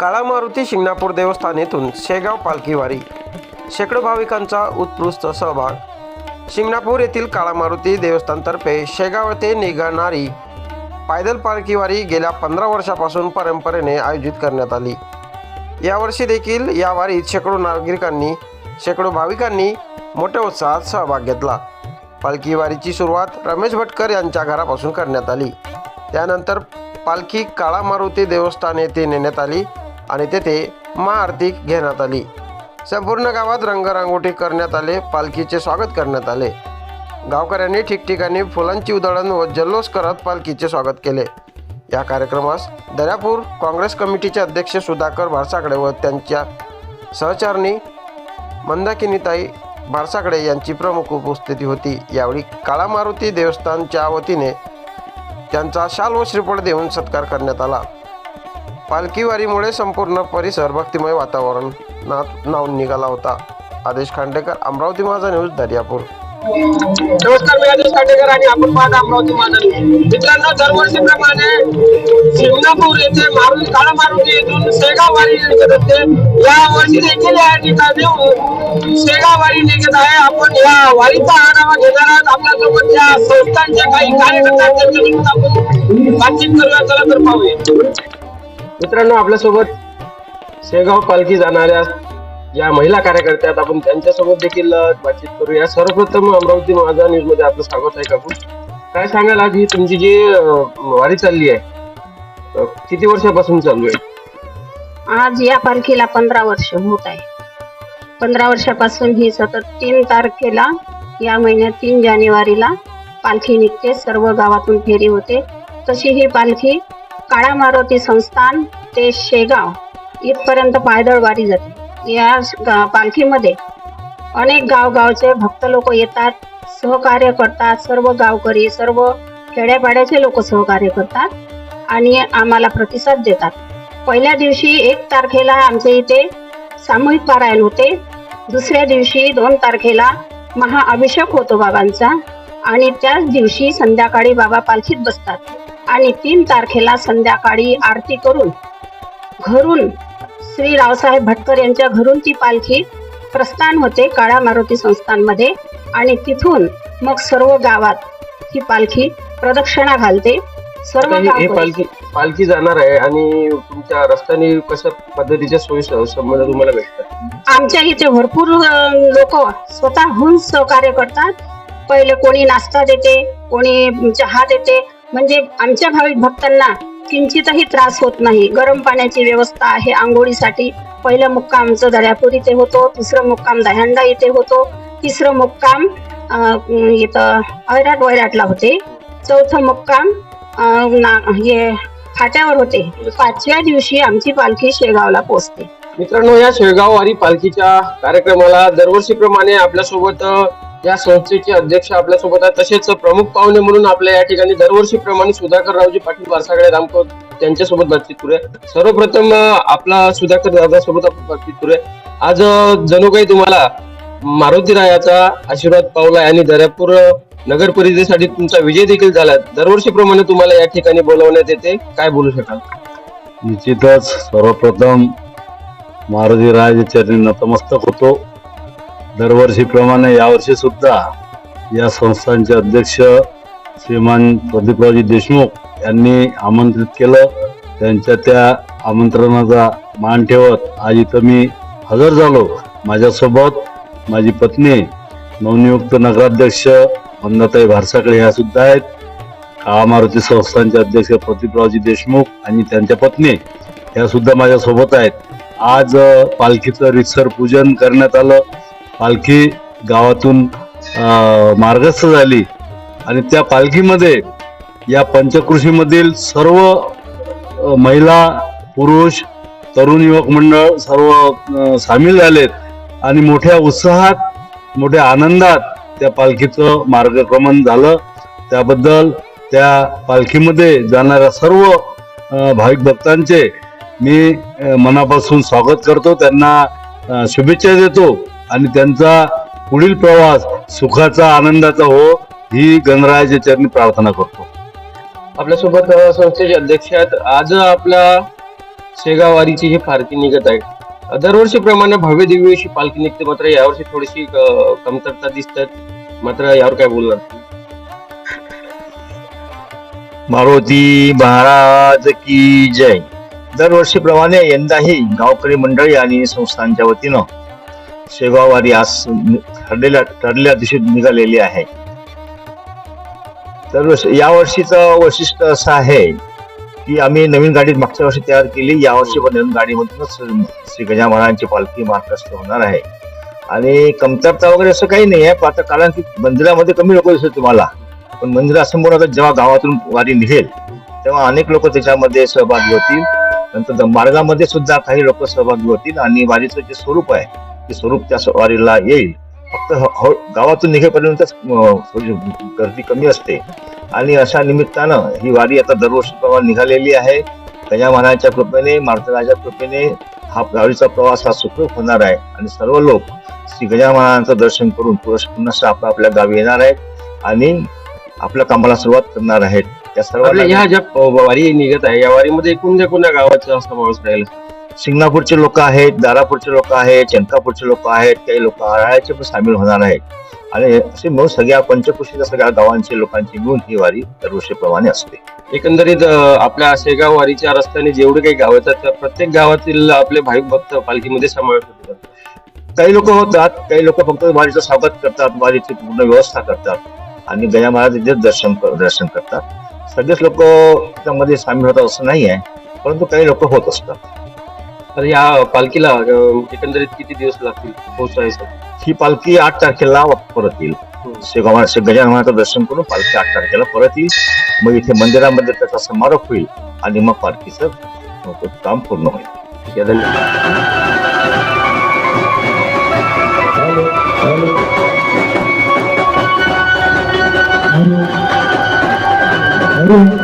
काळा मारुती शिंगणापूर देवस्थान येथून शेगाव पालखीवारी. शेकडो भाविकांचा उत्कृष्ट सहभाग. शिंगणापूर येथील काळा मारुती देवस्थानतर्फे शेगाव येथे निघणारी पायदल पालखीवारी गेल्या पंधरा वर्षापासून परंपरेने आयोजित करण्यात आली. यावर्षी देखील या वारीत शेकडो नागरिकांनी शेकडो भाविकांनी मोठ्या उत्साहात सहभाग घेतला. पालखी वारीची सुरुवात रमेश भटकर यांच्या घरापासून करण्यात आली. त्यानंतर पालखी काळा मारुती देवस्थान येथे नेण्यात आली. आणि तेथे महाआरती घेण्यात आली. संपूर्ण गावात रंगरांगोटी करण्यात आले पालखीचे स्वागत करण्यात आले. गावकऱ्यांनी ठिकठिकाणी फुलांची उधळण व जल्लोष करत पालखीचे स्वागत केले. या कार्यक्रमास दर्यापूर काँग्रेस कमिटीचे अध्यक्ष सुधाकर भारसाकडे व त्यांच्या सहचारणी मंदाकिनीताई भारसाकडे यांची प्रमुख उपस्थिती होती. यावेळी काळा मारुती देवस्थानच्या वतीने त्यांचा शाल व श्रीफळ देऊन सत्कार करण्यात आला. पालखी वारीमुळे संपूर्ण परिसर भक्तिमय वातावरणात नावून निघाला होता. आदेश खांडेकर अमरावती माझा न्यूज दर्यापूर. नमस्कार मी आदेश खांडेकर आणि आपण पाहत अमरावती माझा मित्रांनो दरवर्षीप्रमाणे शिंगणापूर येथे मारुती काळा मारुती येथून शेगाव वारी निघत असते या वर्षी देखील या ठिकाणी शेगाव वारी निघत आहे. आपण या वारीचा आढावा घेणार आहोत. आपल्यासोबत या संस्थांच्या काही कार्यकर्त्यांच्या आपण बातचीत करूया. चला तर पाहूया. मित्रांनो आपल्यासोबत शेगाव पालखी जाणाऱ्या या महिला कार्यकर्त्यात आपण त्यांच्यासोबत देखील बातचीत करूया. सर्वप्रथम अमरावती माझा न्यूजमध्ये आपलं स्वागत आहे काकू काय सांगाल आज ही तुमची जी वारी चालली आहे? किती वर्षापासून चालू आहे? आज या पालखीला पंधरा वर्ष होत आहे. पंधरा वर्षापासून ही सतत तीन तारखेला या महिन्यात तीन जानेवारीला पालखी निघते. सर्व गावातून फेरी होते. तशी ही पालखी काळा मारुती संस्थान ते शेगाव इथपर्यंत पायदळ वारी जाते. या पालखीमध्ये अनेक गावगावचे भक्त लोक येतात सहकार्य करतात सर्व गावकरी सर्व खेड्यापाड्याचे लोक सहकार्य करतात आणि आम्हाला प्रतिसाद देतात. पहिल्या दिवशी एक तारखेला आमच्या इथे सामूहिक पारायण होते. दुसऱ्या दिवशी दोन तारखेला महाअभिषेक होतो बाबांचा आणि त्याच दिवशी संध्याकाळी बाबा पालखीत बसतात. आणि तीन तारखेला संध्याकाळी आरती करून घरून श्री रावसाहेब भटकर यांच्या घरून ती पालखी प्रस्थान होते काळा मारुती संस्थानमध्ये. आणि तिथून मग सर्व गावात ही पालखी प्रदक्षिणा घालते. सर्व पालखी पालखी जाणार आहे आणि तुमच्या रस्त्याने कशा पद्धतीच्या सोयी संबंध तुम्हाला भेटतात? आमच्या इथे भरपूर लोक स्वतःहून सहकार्य करतात. पहिले कोणी नाश्ता देते कोणी चहा देते म्हणजे आमच्या भाविक भक्तांना किंचितही त्रास होत नाही. गरम पाण्याची व्यवस्था आहे आंघोळीसाठी. पहिलं मुक्काम आमचं दर्यापूर इथे होतो. दुसरं मुक्काम दह्यांडा इथे होतो. तिसरं मुक्काम अं, इथं ऐराट वैराटला होते. चौथं मुक्काम अं, ना- हे फाट्यावर होते. पाचव्या दिवशी आमची पालखी शेगावला पोहोचते. मित्रांनो या शेळगाव वारी पालखीच्या कार्यक्रमाला दरवर्षीप्रमाणे आपल्यासोबत या संस्थेचे अध्यक्ष आपल्यासोबत आहेत. तसेच प्रमुख पाहुणे म्हणून आपल्या या ठिकाणी दरवर्षीप्रमाणे सुधाकर रावजी पाटील वारसाकडे रामकर त्यांच्यासोबत बातचीत करूया सर्वप्रथम आपला सुधाकर दादासोबत आपण बातचीत करूया आज जणू काही तुम्हाला मारुती रायाचा आशीर्वाद पावला आणि दर्यापूर नगर परिषदेसाठी तुमचा विजय देखील झाला. दरवर्षीप्रमाणे तुम्हाला या ठिकाणी बोलवण्यात येते. काय बोलू शकाल? निश्चितच सर्वप्रथम मारुती राज चरणी नतमस्तक होतो. दरवर्षीप्रमाणे यावर्षी सुद्धा या संस्थांचे अध्यक्ष श्रीमान प्रदीपरावजी देशमुख यांनी आमंत्रित केलं. त्यांच्या त्या आमंत्रणाचा मान ठेवत आज इथं मी हजर झालो. माझ्यासोबत माझी पत्नी नवनियुक्त नगराध्यक्ष मंदाताई भारसाकडे ह्या सुद्धा आहेत. काळा मारुती संस्थांचे अध्यक्ष प्रदीपरावजी देशमुख आणि त्यांच्या पत्नी ह्या सुद्धा माझ्यासोबत आहेत. आज पालखीचं रितसर पूजन करण्यात आलं. पालखी गावातून मार्गस्थ झाली. आणि त्या पालखीमध्ये या पंचकृषीमधील सर्व महिला पुरुष तरुण युवक मंडळ सर्व सामील झालेत. आणि मोठ्या उत्साहात मोठ्या आनंदात त्या पालखीचं मार्गक्रमण झालं. त्याबद्दल त्या पालखीमध्ये जाणाऱ्या सर्व भाविक भक्तांचे मी मनापासून स्वागत करतो. त्यांना शुभेच्छा देतो. आणि त्यांचा पुढील प्रवास सुखाचा आनंदाचा हो ही गणरायाच्या चरणी प्रार्थना करतो. आपल्यासोबत संस्थेचे अध्यक्ष आहेत. आज आपल्या शेगाव वारीची ही पालखी निघत आहे. दरवर्षीप्रमाणे भव्य दिव्य अशी पालखी निघते. मात्र यावर्षी थोडीशी कमतरता दिसतात. मात्र यावर काय बोलणार? मारुती महाराज की जय. दरवर्षीप्रमाणे यंदाही गावकरी मंडळी आणि संस्थांच्या वतीनं शेगाव वारी आज ठरलेल्या ठरलेल्या दिवशी निघालेली आहे. तर या वर्षीचं वैशिष्ट्य असं आहे की आम्ही नवीन गाडी मागच्या वर्षी तयार केली. या वर्षी पण नवीन गाडीमधूनच श्री गजा महाराजांची पालखी महाराष्ट्र होणार आहे. आणि कमतरता वगैरे असं काही नाही आहे. पण आता कारण की मंदिरामध्ये कमी लोक दिसत तुम्हाला. पण मंदिरासमोर आता जेव्हा गावातून वारी निघेल तेव्हा अनेक लोक त्याच्यामध्ये सहभागी होतील. नंतर द- मार्गामध्ये सुद्धा काही लोक सहभागी होतील आणि वारीचं जे स्वरूप आहे ते स्वरूप त्या स- वारीला येईल. फक्त ह- ह- गावातून निघेपर्यंतच गर्दी कमी असते. आणि अशा निमित्तानं ही वारी आता दरवर्षीप्रमाणे निघालेली आहे. गजा महाराजांच्या कृपेने मारुतीराजाच्या कृपेने हा वारीचा प्रवास हा सुखरूप होणार आहे. आणि सर्व लोक श्री गजा महाराजांचं दर्शन करून पुरुष पुन्हा आपल्या आपल्या गावी येणार आहेत. आणि आपल्या कामाला सुरुवात करणार आहेत. त्या सर्व ह्या ज्या अं, वारी निघत आहे. या वारीमध्ये कोणत्या कोणत्या गावाचा समावेश राहील? शिंगणापूरचे लोक आहेत दारापूरचे लोक आहेत चंकापूरचे लोक आहेत काही लोक आराळ्याचे पण सामील होणार आहेत. आणि असे मिळून सगळ्या पंचकृषीच्या सगळ्या गावांची लोकांची मिळून ही वारी दरवर्षीप्रमाणे असते. एकंदरीत आपल्या शेगाव वारीच्या रस्त्याने जेवढे काही गाव येतात त्या प्रत्येक गावातील आपले भाविक भक्त पालखीमध्ये समावेश होतात. काही लोक होतात काही लोक फक्त वारीचं स्वागत करतात वारीची पूर्ण व्यवस्था करतात आणि गया महाराजांचे दर्शन दर्शन करतात. सगळेच लोक त्यामध्ये सामील होतात असं नाही आहे परंतु काही लोक होत असतात. तर या पालखीला अं, एकंदरीत किती दिवस लागतील पोहोचायसाठी ही पालखी आठ तारखेला परत येईल. शेगाव महाराजचं दर्शन करून पालखी आठ तारखेला परत येईल. मग इथे मंदिरामध्ये त्याचा समारोप होईल आणि मग पालखीचं काम पूर्ण होईल. धन्यवाद.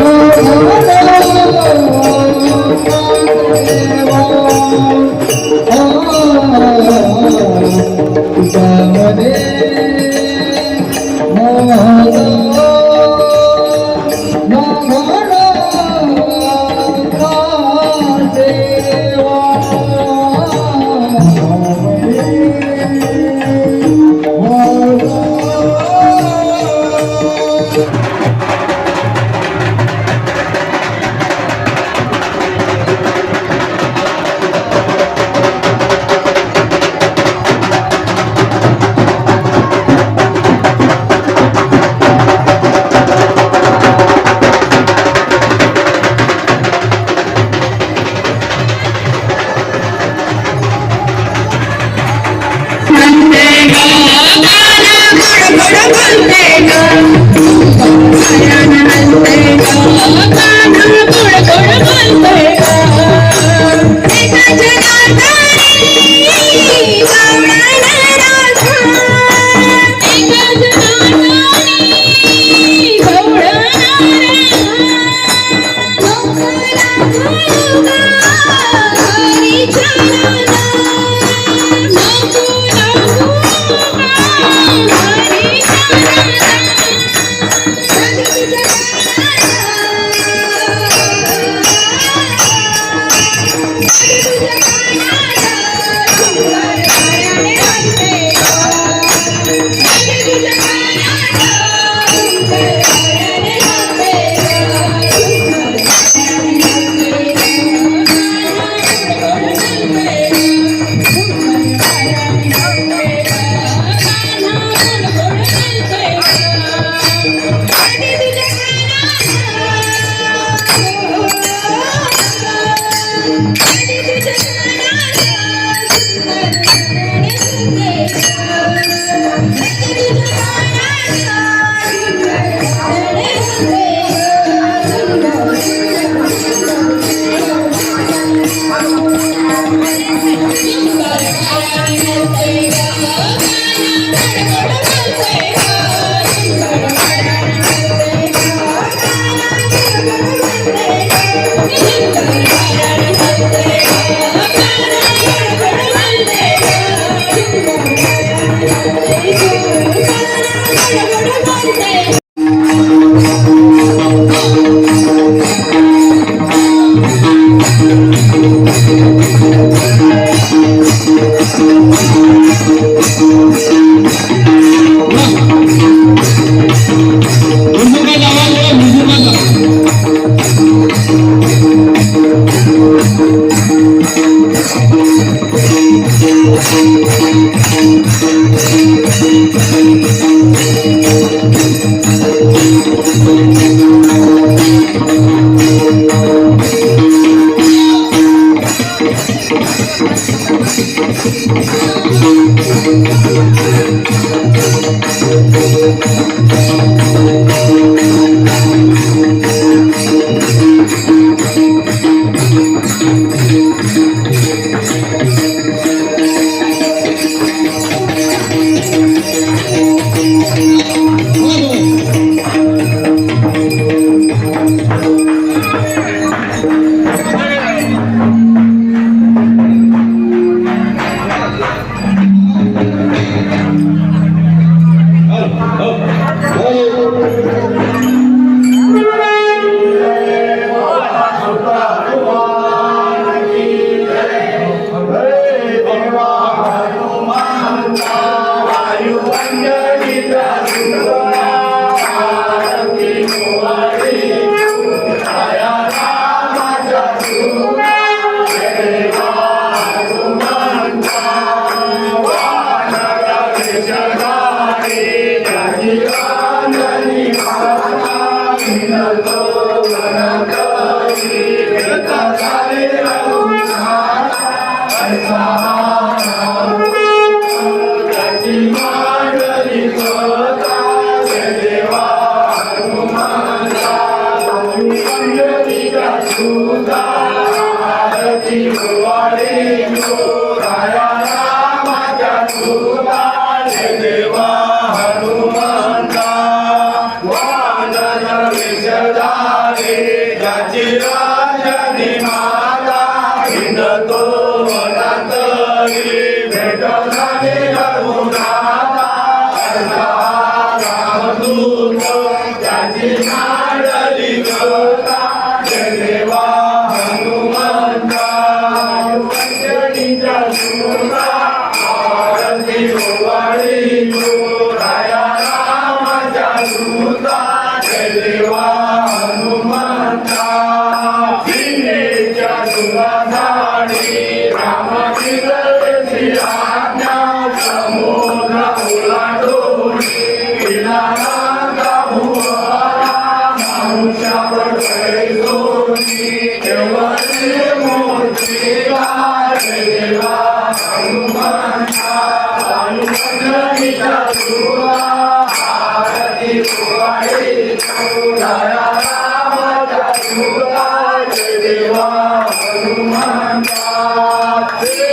Música